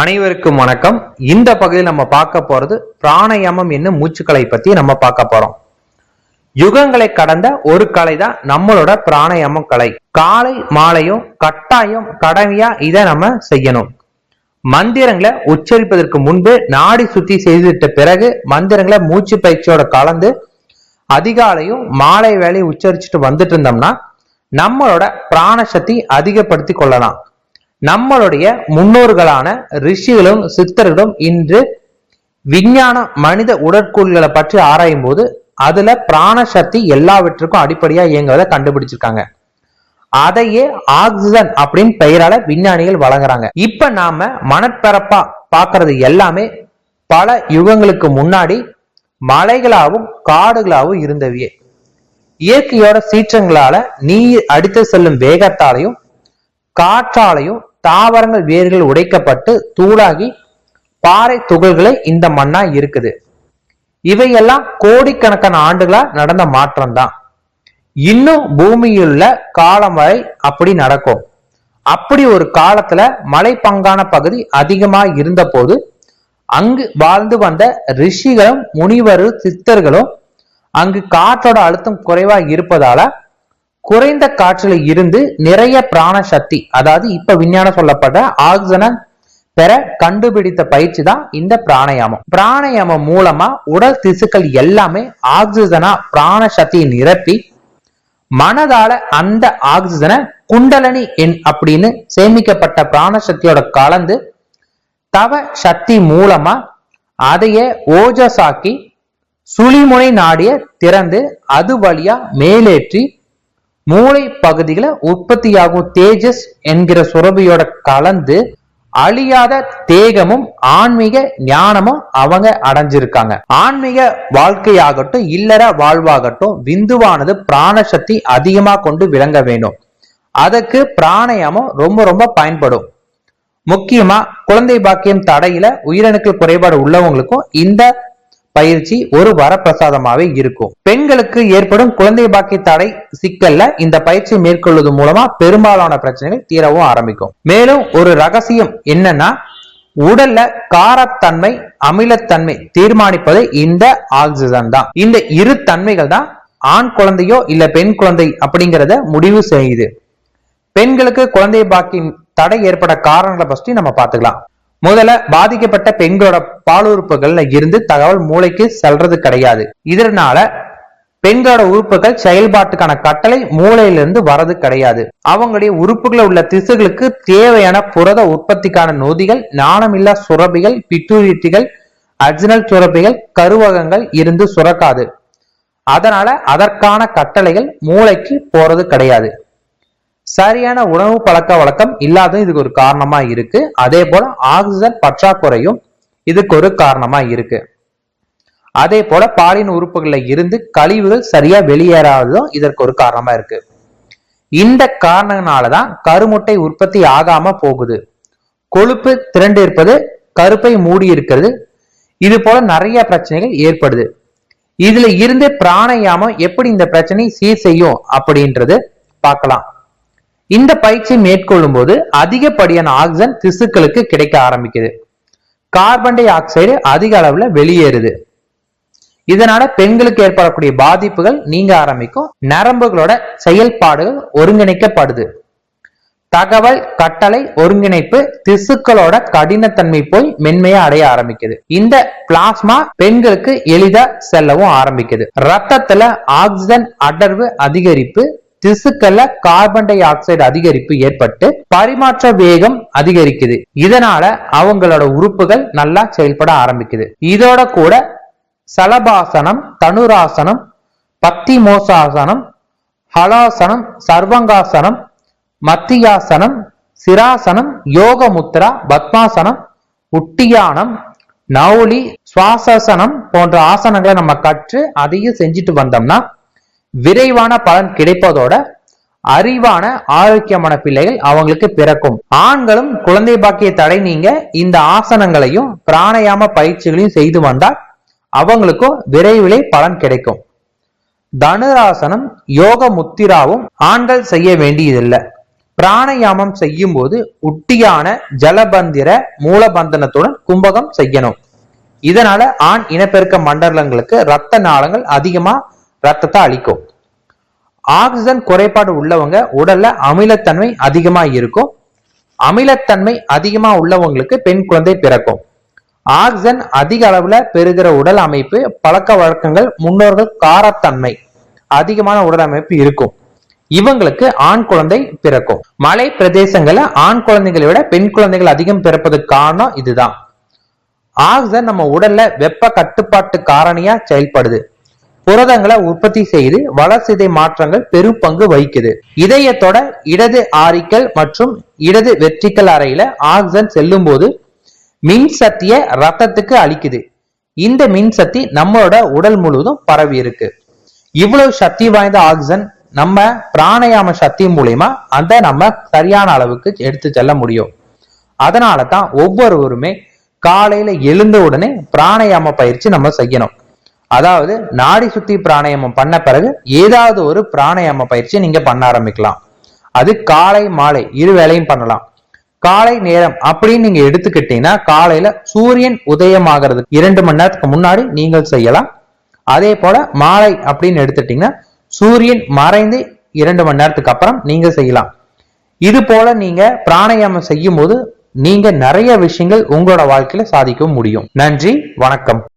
அனைவருக்கும் வணக்கம். இந்த பகுதியில் நம்ம பார்க்க போறது பிராணாயாமம் என்னும் மூச்சுக்கலை பத்தி நம்ம பார்க்க போறோம். யுகங்களை கடந்த ஒரு கலை தான் நம்மளோட பிராணாயாமம் கலை. காலை மாலையும் கட்டாயம் கடமையா இதை நம்ம செய்யணும். மந்திரங்களை உச்சரிப்பதற்கு முன்பு நாடி சுத்தி செய்துவிட்ட பிறகு மந்திரங்களை மூச்சு பயிற்சியோட கலந்து அதிகாலையும் மாலை வேலையை உச்சரிச்சுட்டு வந்துட்டு இருந்தோம்னா நம்மளோட பிராண சக்தி அதிகப்படுத்தி கொள்ளலாம். நம்மளுடைய முன்னோர்களான ரிஷிகளும் சித்தர்களும் இன்று விஞ்ஞான மனித உடற்கூறுகளை பற்றி ஆராயும் போது அதுல பிராண சக்தி எல்லாவற்றுக்கும் அடிப்படையா இயங்குவதை கண்டுபிடிச்சிருக்காங்க. அதையே ஆக்சிஜன் அப்படின்னு பெயரால விஞ்ஞானிகள் வழங்குறாங்க. இப்ப நாம மணற்பரப்பா பாக்குறது எல்லாமே பல யுகங்களுக்கு முன்னாடி மலைகளாகவும் காடுகளாகவும் இருந்தவையே. இயற்கையோட சீற்றங்களால நீர் அடித்து செல்லும் வேகத்தாலையும் காற்றாலையும் தாவரங்கள் வேர்கள் உடைக்கப்பட்டு தூளாகி பாறை துகள்களை இந்த மண்ணா இருக்குது. இவையெல்லாம் கோடிக்கணக்கான ஆண்டுகளா நடந்த மாற்றம்தான். இன்னும் பூமியுள்ள காலம் வரை அப்படி நடக்கும். அப்படி ஒரு காலத்துல மலைப்பங்கான பகுதி அதிகமா இருந்த போது அங்கு வாழ்ந்து வந்த ரிஷிகளும் முனிவரும் சித்தர்களும் அங்கு காற்றோட அழுத்தம் குறைவா இருப்பதால குறைந்த காற்றில் இருந்து நிறைய பிராண சக்தி அதாவது இப்ப விஞ்ஞானம் சொல்லப்பட்ட ஆக்சிஜனை பெற கண்டுபிடித்த பயிற்சி தான் இந்த பிராணாயாமம். பிராணயாமம் மூலமா உடல் திசுக்கள் எல்லாமே ஆக்சிஜனா பிராண சக்தியை நிரப்பி மனதால அந்த ஆக்சிஜனை குண்டலனி எண் அப்படின்னு சேமிக்கப்பட்ட பிராண சக்தியோட கலந்து தவ சக்தி மூலமா அதையே ஓஜஸாக்கி சுழிமுனை நாடிய திறந்து அது வழியா மேலேற்றி மூளை பகுதியில உற்பத்தியாகும் தேஜஸ் என்கிற சுரபியோட கலந்து அழியாத தேகமும் ஆன்மீக ஞானமும் அவங்க அடைஞ்சிருக்காங்க. ஆன்மீக வாழ்க்கையாகட்டும் இல்லற வாழ்வாகட்டும் விந்துவானது பிராணசக்தி அதிகமா கொண்டு விளங்க வேண்டும். அதற்கு பிராணாயாமம் ரொம்ப ரொம்ப பயன்படும். முக்கியமா குழந்தை பாக்கியம் தடையில உயிரணுக்கள் குறைபாடு உள்ளவங்களுக்கும் இந்த பயிற்சி ஒரு வரப்பிரசாதமாவே இருக்கும். பெண்களுக்கு ஏற்படும் குழந்தை பாக்கி தடை சிக்கல்ல இந்த பயிற்சி மேற்கொள்வது மூலமா பெரும்பாலான பிரச்சனைகள் தீரவும் ஆரம்பிக்கும். மேலும் ஒரு ரகசியம் என்னன்னா உடல்ல காரத்தன்மை அமிலத்தன்மை தீர்மானிப்பது இந்த ஆக்சிஜன் தான். இந்த இரு தன்மைகள் தான் ஆண் குழந்தையோ இல்ல பெண் குழந்தை அப்படிங்கறத முடிவு செய்யுது. பெண்களுக்கு குழந்தை பாக்கி தடை ஏற்பட காரணங்களை பற்றி நம்ம பார்த்துக்கலாம். முதல்ல பாதிக்கப்பட்ட பெண்களோட பாலுறுப்புகள்ல இருந்து தகவல் மூளைக்கு செல்றது கிடையாது. இதனால பெண்களோட உறுப்புகள் செயல்பாட்டுக்கான கட்டளை மூளையிலிருந்து வரது கிடையாது. அவங்களுடைய உறுப்புகளை உள்ள திசுகளுக்கு தேவையான புரத உற்பத்திக்கான நொதிகள் நாணமில்லா சுரபிகள் பிட்டுரிட்டிகள் அர்ஜினல் சுரப்பிகள் கருவகங்கள் இருந்து சுரக்காது. அதனால அதற்கான கட்டளைகள் மூளைக்கு போறது கிடையாது. சரியான உணவு பழக்க வழக்கம் இல்லாததும் இதுக்கு ஒரு காரணமா இருக்கு. அதே போல ஆக்சிஜன் பற்றாக்குறையும் இதுக்கு ஒரு காரணமா இருக்கு. அதே போல பாலின உறுப்புகளில் இருந்து கழிவுகள் சரியா வெளியேறாததும் இதற்கு ஒரு காரணமா இருக்கு. இந்த காரணங்களாலதான் கருமுட்டை உற்பத்தி ஆகாம போகுது. கொழுப்பு திரண்டு இருப்பது கருப்பை மூடி இருக்கிறது. இது போல நிறைய பிரச்சனைகள் ஏற்படுது. இதுல இருந்து பிராணயாமம் எப்படி இந்த பிரச்சனையை சீர் செய்யும் அப்படின்றது பார்க்கலாம். இந்த பயிற்சி மேற்கொள்ளும் போது அதிகப்படியான ஆக்சிஜன் திசுக்களுக்கு கிடைக்க ஆரம்பிக்குது. கார்பன் டை ஆக்சைடு அதிக அளவுல வெளியேறுது. இதனால பெண்களுக்கு ஏற்படக்கூடிய பாதிப்புகள் நீங்க ஆரம்பிக்கும். நரம்புகளோட செயல்பாடுகள் ஒருங்கிணைக்கப்படுது. தகவல் கட்டளை ஒருங்கிணைப்பு திசுக்களோட கடினத்தன்மை போய் மென்மையா அடைய ஆரம்பிக்குது. இந்த பிளாஸ்மா பெண்களுக்கு எளிதா செல்லவும் ஆரம்பிக்குது. ரத்தத்துல ஆக்சிஜன் அடர்வு அதிகரிப்பு திசுக்கள்ல கார்பன் டை ஆக்சைடு அதிகரிப்பு ஏற்பட்டு பரிமாற்ற வேகம் அதிகரிக்குது. இதனால அவங்களோட உறுப்புகள் நல்லா செயல்பட ஆரம்பிக்குது. இதோட கூட சலபாசனம் தனுராசனம் பத்தி மோசாசனம் ஹலாசனம் சர்வங்காசனம் மத்தியாசனம் சிராசனம் யோக முத்ரா பத்மாசனம் உட்டியானம் நவுலி சுவாசாசனம் போன்ற ஆசனங்களை நம்ம கற்று அதையும் செஞ்சுட்டு வந்தோம்னா விரைவான பலன் கிடைப்பதோட அறிவான ஆரோக்கியமான பிள்ளைகள் அவங்களுக்கு பிறக்கும். ஆண்களும் குழந்தை பாக்கிய தடை நீங்க இந்த ஆசனங்களையும் பிராணயாம பயிற்சிகளையும் செய்து வந்தால் அவங்களுக்கும் விரைவிலே பலன் கிடைக்கும். தனுராசனம் யோக முத்திராவும் ஆண்கள் செய்ய வேண்டியதில்லை. பிராணயாமம் செய்யும் போது உட்டியான ஜலபந்திர மூலபந்தனத்துடன் கும்பகம் செய்யணும். இதனால ஆண் இனப்பெருக்க மண்டலங்களுக்கு ரத்த நாளங்கள் அதிகமா ரத்தத்தை அளிக்கும் ஆக்சிஜன் குறைபாடு உள்ளவங்க உடல்ல அமிலத்தன்மை அதிகமா இருக்கும். அமிலத்தன்மை அதிகமா உள்ளவங்களுக்கு பெண் குழந்தை பிறக்கும். ஆக்சிஜன் அதிக அளவுல பெறுகிற உடல் அமைப்பு பழக்க வழக்கங்கள் முன்னோர்கள் காரத்தன்மை அதிகமான உடல் அமைப்பு இருக்கும். இவங்களுக்கு ஆண் குழந்தை பிறக்கும். மலை பிரதேசங்கள்ல ஆண் குழந்தைகளை விட பெண் குழந்தைகள் அதிகம் பிறப்பது காரணம் இதுதான். ஆக்சிஜன் நம்ம உடல்ல வெப்ப கட்டுப்பாட்டு காரணியா செயல்படுது. புரதங்களை உற்பத்தி செய்து வளர்சிதை மாற்றங்கள் பெரும் பங்கு வகிக்குது. இதயத்தோட இடது ஆரிக்கல் மற்றும் இடது வெற்றிக்கல் அறையில ஆக்சிஜன் செல்லும் போது மின்சக்திய ரத்தத்துக்கு அளிக்குது. இந்த மின் சக்தி நம்மளோட உடல் முழுவதும் பரவி இருக்கு. இவ்வளவு சக்தி வாய்ந்த ஆக்சிஜன் நம்ம பிராணயாம சக்தி மூலியமா அந்த நம்ம சரியான அளவுக்கு எடுத்து செல்ல முடியும். அதனால தான் ஒவ்வொருவருமே காலையில எழுந்த உடனே பிராணயாம பயிற்சி நம்ம செய்யணும். அதாவது நாடி சுத்தி பிராணாயாமம் பண்ண பிறகு ஏதாவது ஒரு பிராணாயாம பயிற்சியை நீங்க பண்ண ஆரம்பிக்கலாம். அது காலை மாலை இரு வேளையும் பண்ணலாம். காலை நேரம் அப்படின்னு நீங்க எடுத்துக்கிட்டீங்கன்னா காலையில சூரியன் உதயம் இரண்டு மணி நேரத்துக்கு முன்னாடி நீங்கள் செய்யலாம். அதே போல மாலை அப்படின்னு எடுத்துட்டீங்கன்னா சூரியன் மறைந்து இரண்டு மணி நேரத்துக்கு அப்புறம் நீங்க செய்யலாம். இது போல நீங்க பிராணாயாமம் செய்யும் போது நீங்க நிறைய விஷயங்கள் உங்களோட வாழ்க்கையில சாதிக்க முடியும். நன்றி வணக்கம்.